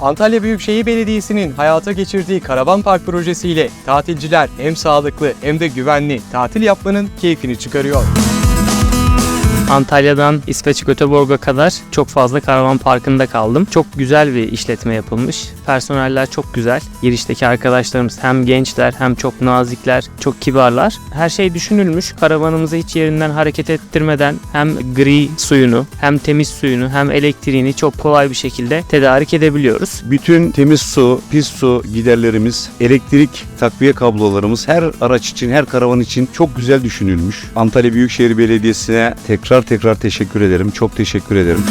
Antalya Büyükşehir Belediyesi'nin hayata geçirdiği Karavan Park projesiyle tatilciler hem sağlıklı hem de güvenli tatil yapmanın keyfini çıkarıyor. Antalya'dan İsveç Göteborg'a kadar çok fazla karavan parkında kaldım. Çok güzel bir işletme yapılmış. Personeller çok güzel. Girişteki arkadaşlarımız hem gençler hem çok nazikler, çok kibarlar. Her şey düşünülmüş. Karavanımızı hiç yerinden hareket ettirmeden hem gri suyunu, hem temiz suyunu, hem elektriğini çok kolay bir şekilde tedarik edebiliyoruz. Bütün temiz su, pis su giderlerimiz, elektrik takviye kablolarımız her araç için, her karavan için çok güzel düşünülmüş. Antalya Büyükşehir Belediyesi'ne tekrar tekrar teşekkür ederim. Çok teşekkür ederim.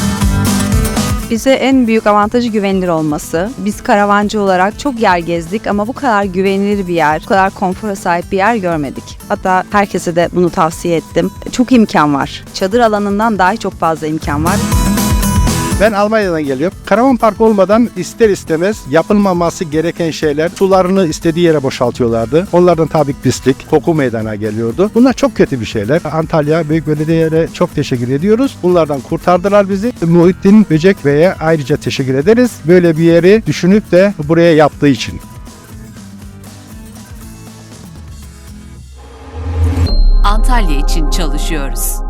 Bize en büyük avantajı güvenilir olması. Biz karavancı olarak çok yer gezdik ama bu kadar güvenilir bir yer, bu kadar konfora sahip bir yer görmedik. Hatta herkese de bunu tavsiye ettim. Çok imkan var. Çadır alanından dahi çok fazla imkan var. Ben Almanya'dan geliyorum. Karavan park olmadan ister istemez yapılmaması gereken şeyler sularını istediği yere boşaltıyorlardı. Onlardan tabii pislik, koku meydana geliyordu. Bunlar çok kötü bir şeyler. Antalya Büyük Belediye'ye çok teşekkür ediyoruz. Bunlardan kurtardılar bizi. Muhittin Böcek Bey'e ayrıca teşekkür ederiz. Böyle bir yeri düşünüp de buraya yaptığı için. Antalya için çalışıyoruz.